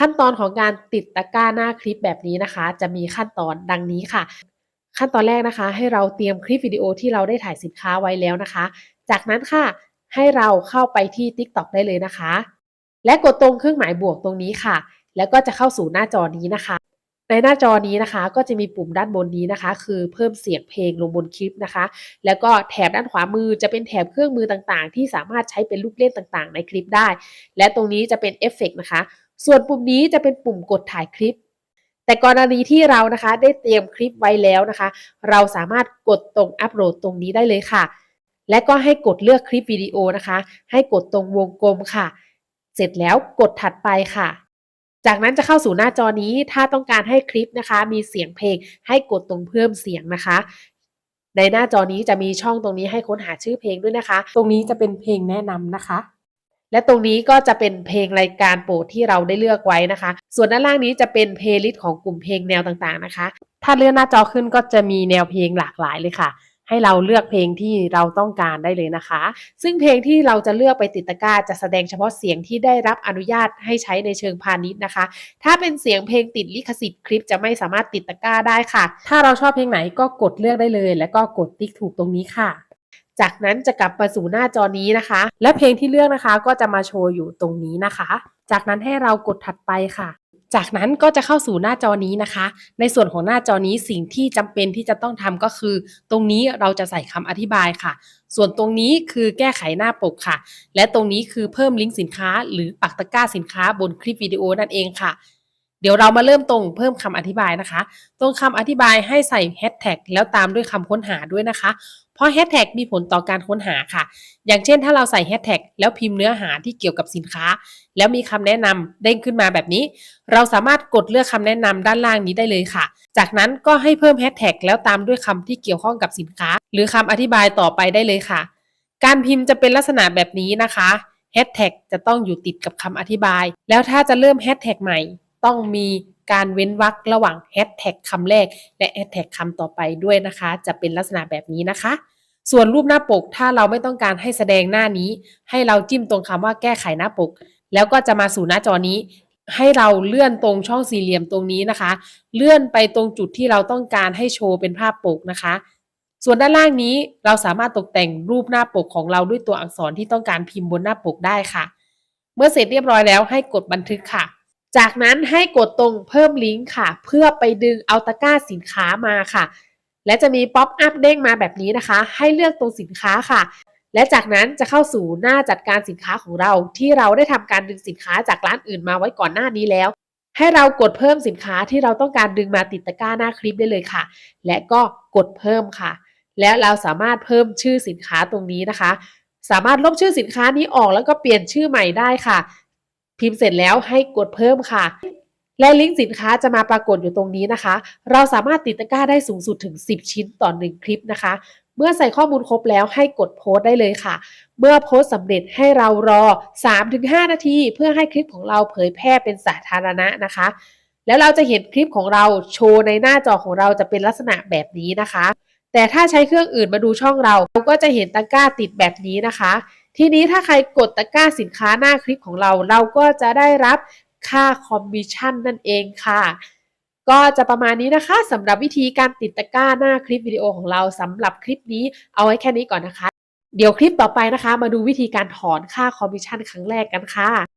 ขั้นตอนของการติดตะกร้าหน้าคลิปแบบนี้นะคะ จะมีขั้นตอนดังนี้ค่ะ ขั้นตอนแรกนะคะ ให้เราเตรียมคลิปวิดีโอที่เราได้ถ่ายสินค้าไว้แล้วนะคะ จากนั้นค่ะให้เราเข้าไปที่ TikTok ได้เลยนะคะ และกดตรงเครื่องหมายบวกตรงนี้ค่ะ แล้วก็จะเข้าสู่หน้าจอนี้นะคะ ในหน้าจอนี้นะคะ ก็จะมีปุ่มด้านบนนี้นะคะ คือเพิ่มเสียงเพลงลงบนคลิปนะคะ แล้วก็แถบด้านขวามือจะเป็นแถบเครื่องมือต่างๆ ที่สามารถใช้เป็นลูกเล่นต่างๆ ในคลิปได้ และตรงนี้จะเป็นเอฟเฟกต์นะคะ ส่วนปุ่มนี้จะเป็นปุ่มกดถ่ายคลิป แต่กรณีที่เรานะคะได้เตรียมคลิปไว้แล้วนะคะ เราสามารถกดตรงอัปโหลดตรงนี้ได้เลยค่ะ และก็ให้กดเลือกคลิปวิดีโอนะคะ ให้กดตรงวงกลมค่ะ เสร็จแล้วกดถัดไปค่ะ จากนั้นจะเข้าสู่หน้าจอนี้ถ้าต้องการให้คลิปนะคะ มีเสียงเพลง ให้กดตรงเพิ่มเสียงนะคะในหน้าจอนี้จะมีช่องตรงนี้ให้ค้นหาชื่อเพลงด้วยนะคะ ตรงนี้จะเป็นเพลงแนะนำนะคะ และตรงนี้ก็จะเป็นเพลงรายการโปรดที่เราได้เลือกไว้นะคะ ส่วนด้านล่างนี้จะเป็นเพลย์ลิสต์ของกลุ่มเพลงแนวต่างๆนะคะ ถ้าเลื่อนหน้าจอขึ้นก็จะมีแนวเพลงหลากหลายเลยค่ะ ให้เราเลือกเพลงที่เราต้องการได้เลยนะคะ ซึ่งเพลงที่เราจะเลือกไปติดตะกร้าจะแสดงเฉพาะเสียงที่ได้รับอนุญาตให้ใช้ในเชิงพาณิชย์นะคะ ถ้าเป็นเสียงเพลงติดลิขสิทธิ์คลิปจะไม่สามารถติดตะกร้าได้ค่ะ ถ้าเราชอบเพลงไหนก็กดเลือกได้เลย แล้วก็กดติ๊กถูกตรงนี้ค่ะ จากนั้นจะกลับมาสู่หน้าจอนี้นะคะ และเพลงที่เลือกนะคะก็จะมาโชว์อยู่ตรงนี้นะคะ จากนั้นให้เรากดถัดไปค่ะ จากนั้นก็จะเข้าสู่หน้าจอนี้นะคะ ในส่วนของหน้าจอนี้สิ่งที่จำเป็นที่จะต้องทำก็คือ ตรงนี้เราจะใส่คำอธิบายค่ะ ส่วนตรงนี้คือแก้ไขหน้าปกค่ะ และตรงนี้คือเพิ่มลิงก์สินค้า หรือปักตะกร้าสินค้าบนคลิปวิดีโอนั่นเองค่ะ เดี๋ยวเรามาเริ่มตรงเพิ่มคำอธิบายนะคะ ตรงคำอธิบายให้ใส่แฮชแท็กแล้วตามด้วยคำค้นหาด้วยนะคะ เพราะแฮชแท็กมีผลต่อการค้นหาค่ะ อย่างเช่นถ้าเราใส่แฮชแท็กแล้วพิมพ์เนื้อหาที่เกี่ยวกับสินค้า แล้วมีคำแนะนำเด้งขึ้นมาแบบนี้ เราสามารถกดเลือกคำแนะนำด้านล่างนี้ได้เลยค่ะ จากนั้นก็ให้เพิ่มแฮชแท็กแล้วตามด้วยคำที่เกี่ยวข้องกับสินค้า หรือคำอธิบายต่อไปได้เลยค่ะ การพิมพ์จะเป็นลักษณะแบบนี้นะคะแฮชแท็กจะต้องอยู่ติดกับคำอธิบาย แล้วถ้าจะเริ่มแฮชแท็กใหม่ ต้องมีการเว้นวรรคระหว่างแฮชแท็กคำแรก และแฮชแท็กคำต่อไปด้วยนะคะ จะเป็นลักษณะแบบนี้นะคะ ส่วนรูปหน้าปกถ้าเราไม่ต้องการให้แสดงหน้านี้ ให้เราจิ้มตรงคำว่าแก้ไขหน้าปก แล้วก็จะมาสู่หน้าจอนี้ ให้เราเลื่อนตรงช่องสี่เหลี่ยมตรงนี้นะคะ เลื่อนไปตรงจุดที่เราต้องการให้โชว์เป็นภาพปกนะคะ ส่วนด้านล่างนี้เราสามารถตกแต่งรูปหน้าปกของเราด้วยตัวอักษรที่ต้องการพิมพ์บนหน้าปกได้ค่ะ เมื่อเสร็จเรียบร้อยแล้วให้กดบันทึกค่ะ จากนั้นให้กดตรงเพิ่มลิงก์ค่ะ เพื่อไปดึงเอาตะกร้าสินค้ามาค่ะ และจะมีป๊อปอัพเด้งมาแบบนี้นะคะ ให้เลือกตรงสินค้าค่ะ และจากนั้นจะเข้าสู่หน้าจัดการสินค้าของเรา ที่เราได้ทำการดึงสินค้าจากร้านอื่นมาไว้ก่อนหน้านี้แล้ว ให้เรากดเพิ่มสินค้าที่เราต้องการดึงมาติดตะกร้าหน้าคลิปได้เลยค่ะ และก็กดเพิ่มค่ะ และเราสามารถเพิ่มชื่อสินค้าตรงนี้นะคะ สามารถลบชื่อสินค้านี้ออกแล้วก็เปลี่ยนชื่อใหม่ได้ค่ะ พิมพ์เสร็จแล้วให้กดเพิ่มค่ะ และลิงก์สินค้าจะมาปรากฏอยู่ตรงนี้นะคะ เราสามารถติดตะกร้าได้สูงสุดถึง 10 ชิ้นต่อ 1 คลิปนะคะ เมื่อใส่ข้อมูลครบแล้วให้กดโพสต์ได้เลยค่ะ เมื่อโพสต์สำเร็จให้เรารอ 3-5 นาที เพื่อให้คลิปของเราเผยแพร่เป็นสาธารณะนะคะแล้วเราจะเห็นคลิปของเราโชว์ในหน้าจอของเราจะเป็นลักษณะแบบนี้นะคะ แต่ถ้าใช้เครื่องอื่นมาดูช่องเรา เราก็จะเห็นตะกร้าติดแบบนี้นะคะ ทีนี้ถ้าใครกดตะกร้าสินค้าหน้าคลิปของเรา เราก็จะได้รับค่าคอมมิชชั่นนั่นเองค่ะก็จะประมาณนี้นะคะสำหรับวิธีการติดตะกร้าหน้าคลิปวิดีโอของเราสำหรับคลิปนี้เอาไว้แค่นี้ก่อนนะคะ เดี๋ยวคลิปต่อไปนะคะ มาดูวิธีการถอนค่าคอมมิชชั่นครั้งแรกกันค่ะ